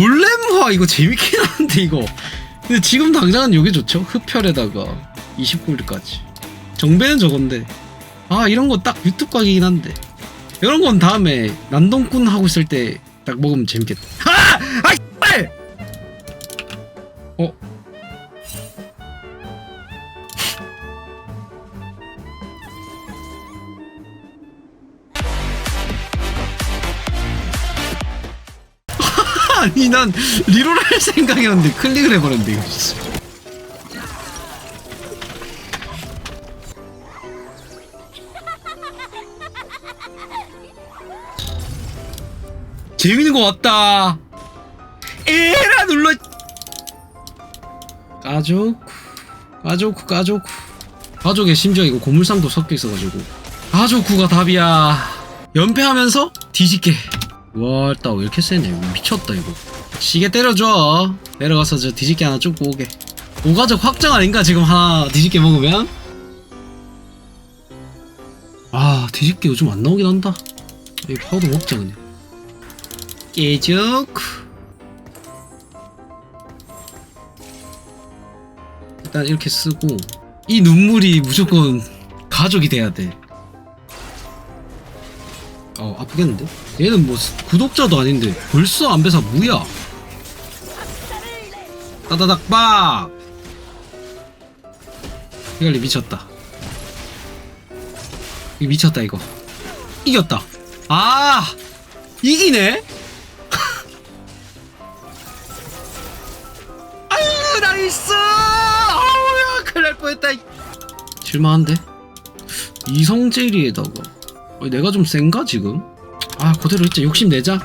골렘화 이거 재밌긴 한데 이거. 근데 지금 당장은 이게 좋죠? 흡혈에다가 20골드까지. 정배는 저건데. 아 이런 거 딱 유튜브 각이긴 한데. 이런 건 다음에 난동꾼 하고 있을 때 딱 먹으면 재밌겠다 아니 난 리롤 할 생각이었는데 클릭을 해버렸는데 이거 재밌는 거 왔다. 에라 눌러. 가족 가족 가족 가족에 심지어 이거 고물상도 섞여 있어가지고. 가족구가 답이야. 연패하면서 뒤집게 와, 일단 왜 이렇게 세네? 미쳤다, 이거. 시계 때려줘. 내려가서 저 뒤집개 하나 쫓고 오게. 오가족 확정 아닌가, 지금 하나 뒤집개 먹으면? 아, 뒤집개 요즘 안 나오긴 한다. 이 파우더 먹자, 그냥. 깨죽. 일단 이렇게 쓰고, 이 눈물이 무조건 가족이 돼야 돼. 어 아프겠는데? 얘는 뭐 구독자도 아닌데 벌써 안배사 뭐야? 따다닥 빡! 이걸리 미쳤다 이 미쳤다 이거 이겼다 아 이기네? 아유 나이스 아우야 큰일 날 뻔했다 이. 실망한데? 이성젤리에다가 어, 내가 좀 센가 지금? 아 그대로 있자. 욕심내자.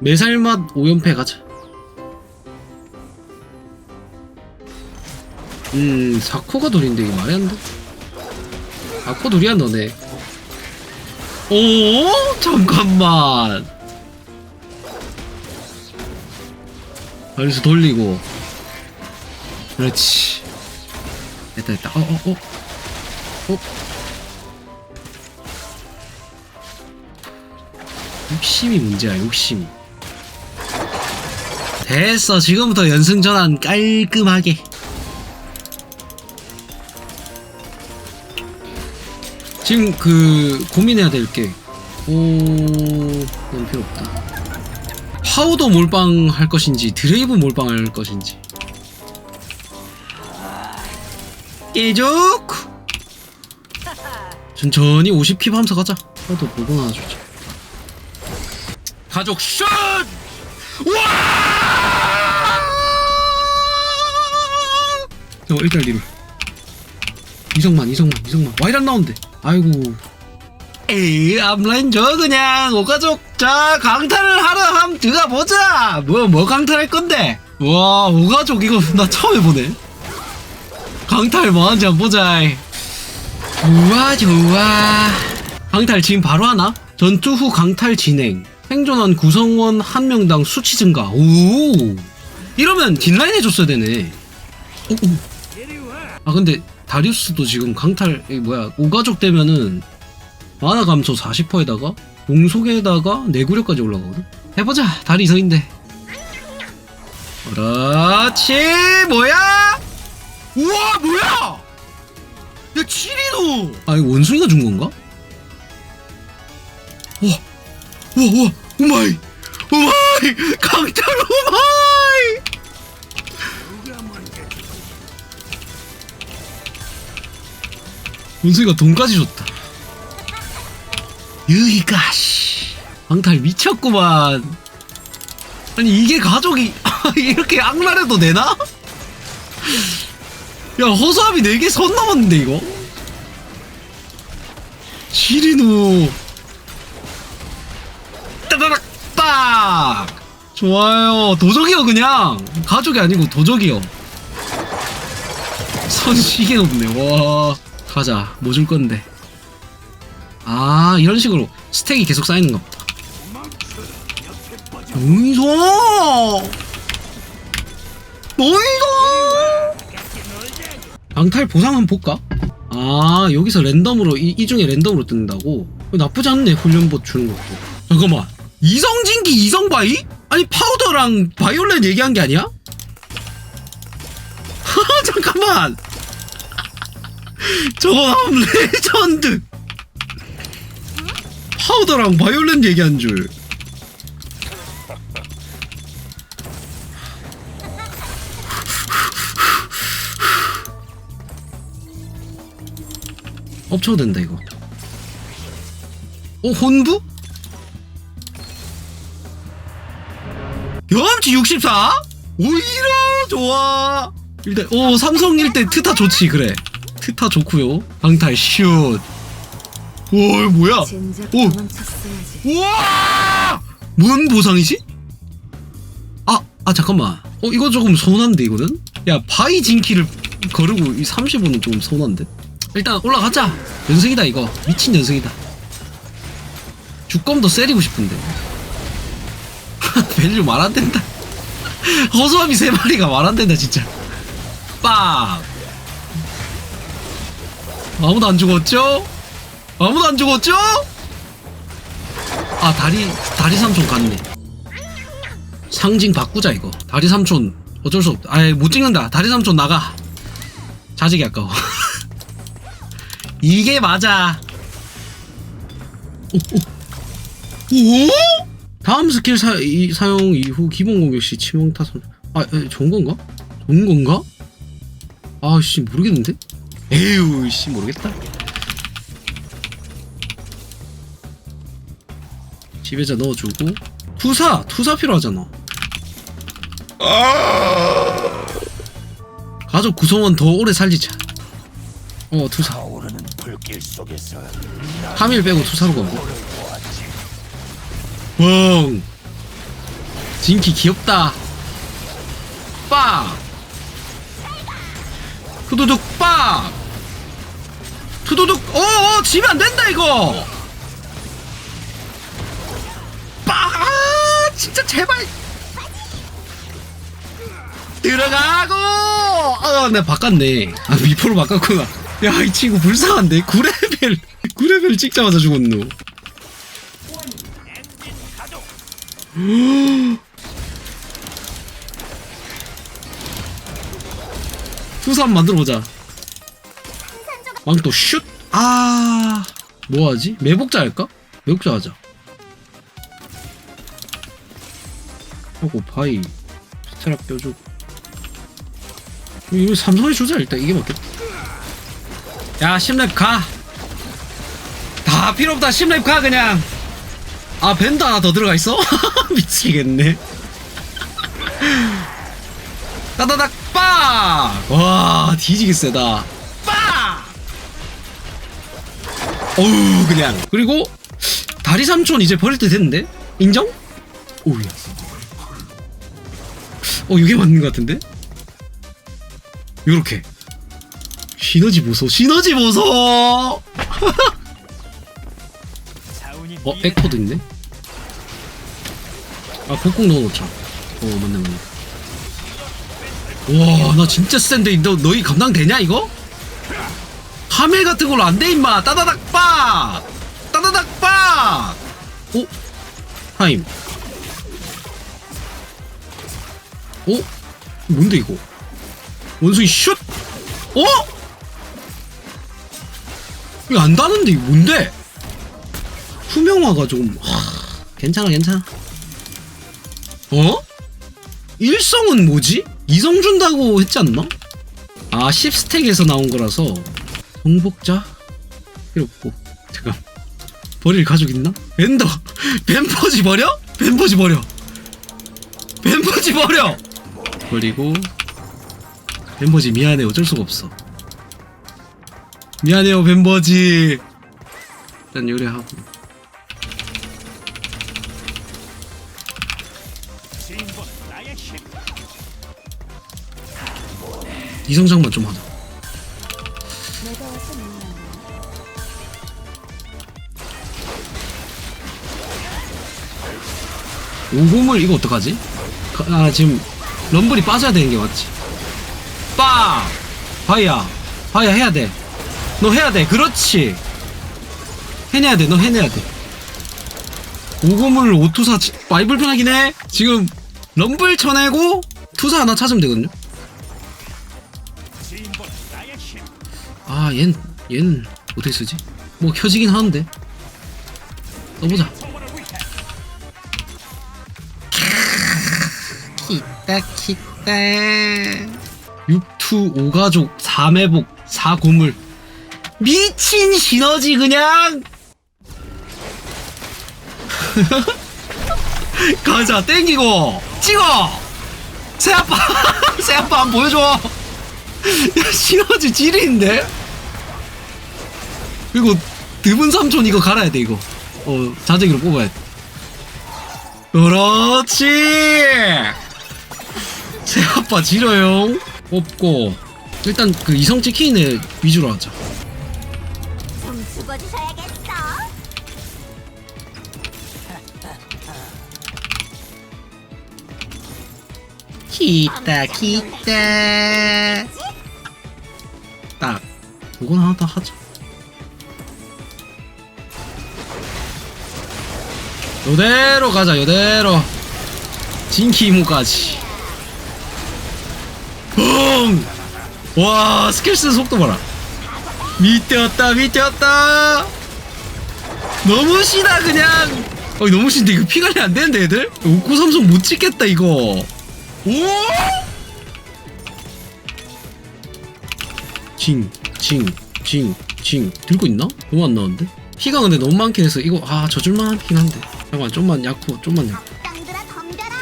매살맛 5연패 가자. 음 사코가 돌인데 이게 말이 안돼? 사코 돌이야 너네. 오 잠깐만. 여기서 돌리고. 그렇지. 됐다 됐다. 어어어 어, 어. 어? 욕심이 문제야 욕심 됐어 지금부터 연승전환 깔끔하게. 지금 그 고민해야 될게 오... 넌 필요 없다. 파우더 몰빵 할 것인지 드레이브 몰빵 할 것인지. 깨죽 천천히 50킵 하면서 가자. 파우더 보고 하나 주자 가족 슛! 와! 어, 일단 리로. 이성만, 이성만, 이성만. 와이란 나온대. 아이고. 에이, 앞라인 줘, 그냥. 오가족. 자, 강탈을 하러 함 들어가보자. 뭐, 뭐 강탈할 건데? 와, 오가족 이거 나 처음 해보네. 강탈 뭐 하는지 한번 보자. 좋아, 좋아. 강탈 지금 바로 하나? 전투 후 강탈 진행. 생존한 구성원 한 명당 수치 증가. 오. 이러면 뒷라인 해줬어야 되네. 오, 오. 아 근데 다리우스도 지금 강탈 이 뭐야 오가족 되면은 만화 감소 40%에다가 공속에다가 내구력까지 올라가거든. 해보자. 다리 이성인데. 그렇지. 뭐야? 우와 뭐야? 야 치리노. 아 이거 원숭이가 준 건가? 우와 우와 오마이. 오마이. 강탈 오마이. 원숭이가 돈까지 줬다. 여기가 씨. 강탈 미쳤구만. 아니 이게 가족이 이렇게 악랄해도 되나? 야 허수아비 4개 선 넘었는데 이거? 시리누 따다닥 딱! 좋아요. 도적이요 그냥. 가족이 아니고 도적이요. 선 시계 높네. 와. 가자. 뭐 줄 건데. 아 이런 식으로 스택이 계속 쌓이는 것 보다. 노이소! 노이소! 방탈 보상 한번 볼까? 아 여기서 랜덤으로 이, 이 중에 랜덤으로 뜬다고? 나쁘지 않네 훈련봇 주는 것도. 잠깐만 이성진기 이성바이? 아니 파우더랑 바이올렛 얘기한 게 아니야? 잠깐만 나오면 레전드 파우더랑 바이올렛 얘기한 줄 엎쳐도 된다 이거 어 혼부? 경험치 64? 오히려 좋아. 일단 오 삼성 1대 트타 좋지 그래. 트타 좋고요. 강탈 슛 오 뭐야? 진작 오. 우와! 뭔 보상이지? 아, 아 잠깐만. 어 이거 조금 서운한데 이거는? 야 바이 진키를 거르고 이 35는 조금 서운한데? 일단 올라가자. 연승이다 이거. 미친 연승이다. 주검 더 세리고 싶은데 밸류 말 안 된다. 허수아비 세 마리가 말 안 된다 진짜. 빡 아무도 안 죽었죠? 아무도 안 죽었죠? 아 다리 다리 삼촌 갔네. 상징 바꾸자 이거. 다리 삼촌 어쩔 수 없다. 아예 못 찍는다. 다리 삼촌 나가. 자직이 아까워. 이게 맞아. 오, 오. 오? 다음 스킬 사, 이, 사용 이후 기본 공격 시 치명 타 선 아, 에, 좋은 건가? 좋은 건가? 아 씨 모르겠는데? 에휴 씨 모르겠다. 지배자 넣어주고. 투사! 투사 필요하잖아. 가족 구성원 더 오래 살리자. 어 투사. 타오르는 불길 속에서 하밀 빼고 투사로 가고 뻥 진키 귀엽다. 빡 후두둑 빡 후두둑 어어 지면 안 된다 이거. 빡 아, 진짜 제발. 들어가고. 아나 바꿨네. 아 미포로 바꿨구나. 야 이 친구 불쌍한데? 9레벨. 9레벨 찍자마자 죽었노 투사 한번 만들어보자 왕또 슛! 아 뭐하지? 매복자 할까? 매복자 하자 하고 바이 스테락 껴주고 이거 삼성에 주자 일단 이게 맞겠다 야 10렙 가! 다 필요 없다 10렙 가 그냥 아 밴드 하나 더 들어가 있어? 미치겠네 따다닥 빡! 와 뒤지게 세다 빡! 어우 그냥 그리고 다리 삼촌 이제 버릴 때 됐는데? 인정? 오우야 어 이게 맞는 것 같은데? 요렇게 시너지 보소 시너지 보소 어 에코도 있네 아 복국 넣어놓자 어 맞네 맞네 와나 진짜 센데 너 너희 감당되냐 이거? 하멜 같은 걸로 안 돼 임마 따다닥 빡 따다닥 빡 오? 타임 오? 뭔데 이거 원숭이 슛 어? 이거 안 다는데 이거 뭔데? 투명화가 좀 하, 괜찮아 괜찮아 어? 일성은 뭐지? 이성 준다고 했지 않나? 아 10스택에서 나온 거라서 정복자? 필요 없고 잠깐 버릴 가족 있나? 벤더 벤퍼지 버려? 벤퍼지 버려 벤퍼지 버려 버리고 벤버지 미안해 어쩔 수가 없어 미안해요 벤버지 일단 요리하고 이성장만 좀 하자. 오금을 이거 어떡하지? 가- 아 지금 럼블이 빠져야 되는 게 맞지. 빠! 바이야. 바이야 해야 돼너 해야 돼. 그렇지. 해내야 돼너 해내야 돼. 오고물 오투사 지- 많이 불 편하긴 해. 지금 럼블 쳐내고 투사 하나 찾으면 되거든요 아 얜, 얜 어떻게 쓰지? 뭐 켜지긴 하는데. 위해 키따 키따 육투 오가족 3회복 4고물. 미친 시너지 그냥! 가자 땡기고. 찍어! 새아빠 새아빠 보여줘. 야 시너지 지리인데 그리고 드문 삼촌 이거 갈아야 돼 이거 어 자재기로 뽑아야 돼 그렇지 새 아빠 지려요 뽑고 일단 그 이성 찍히는 애 위주로 하자 좀 죽어주셔야겠어. 기다 기다 딱 이건 하나 더 하자 요대로 가자 요대로 진키 이모까지 붕! 와 스킬 쓰는 속도 봐라 밑대었다 밑대었다 너무 시다 그냥 어 너무 신데 이거 피 관리 안 되는데 애들? 웃고 삼성 못 찍겠다 이거 오! 징, 징, 징, 징. 들고 있나? 너무 안 나오는데? 피가 근데 너무 많긴 해서 이거 아 져줄만 하긴 한데. 잠깐만 좀만 약호, 좀만. 땅들아 덤벼라.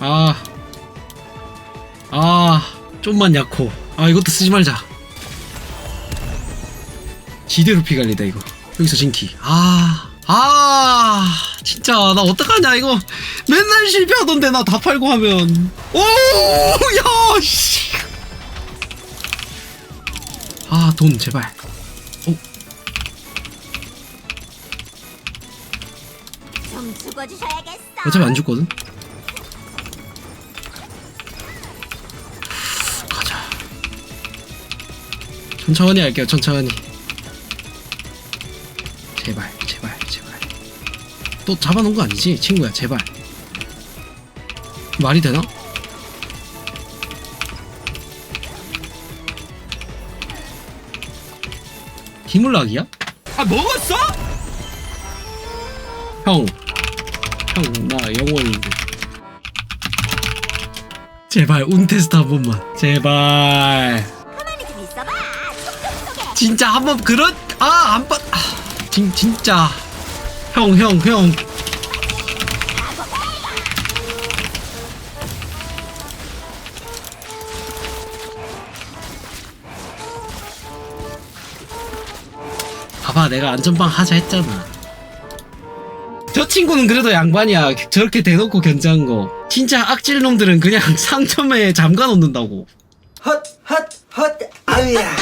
아, 아, 좀만 약호. 아 이것도 쓰지 말자. 지대로 피 관리다 이거. 여기서 진키. 아, 아, 진짜 나 어떡하냐 이거. 맨날 실패하던데 나 다 팔고 하면. 오, 야, 씨. 아, 돈 제발. 좀 죽어주셔야겠어. 어차피 안 죽거든. 가자. 천천히 할게요. 천천히. 제발, 제발, 제발. 또 잡아놓은 거 아니지, 친구야? 제발. 말이 되나? 기물락이야? 아 먹었어? 형, 형, 나 영원인데. 제발, 운 테스트 한 번만. 제발. 진짜 한 번, 그런, 아, 한 번, 아, 진, 진짜. 형, 형, 형. 봐봐, 내가 안전빵 하자 했잖아. 저 친구는 그래도 양반이야. 저렇게 대놓고 견제한 거. 진짜 악질 놈들은 그냥 상점에 잠가 놓는다고. 헛, 헛, 헛, 아유야.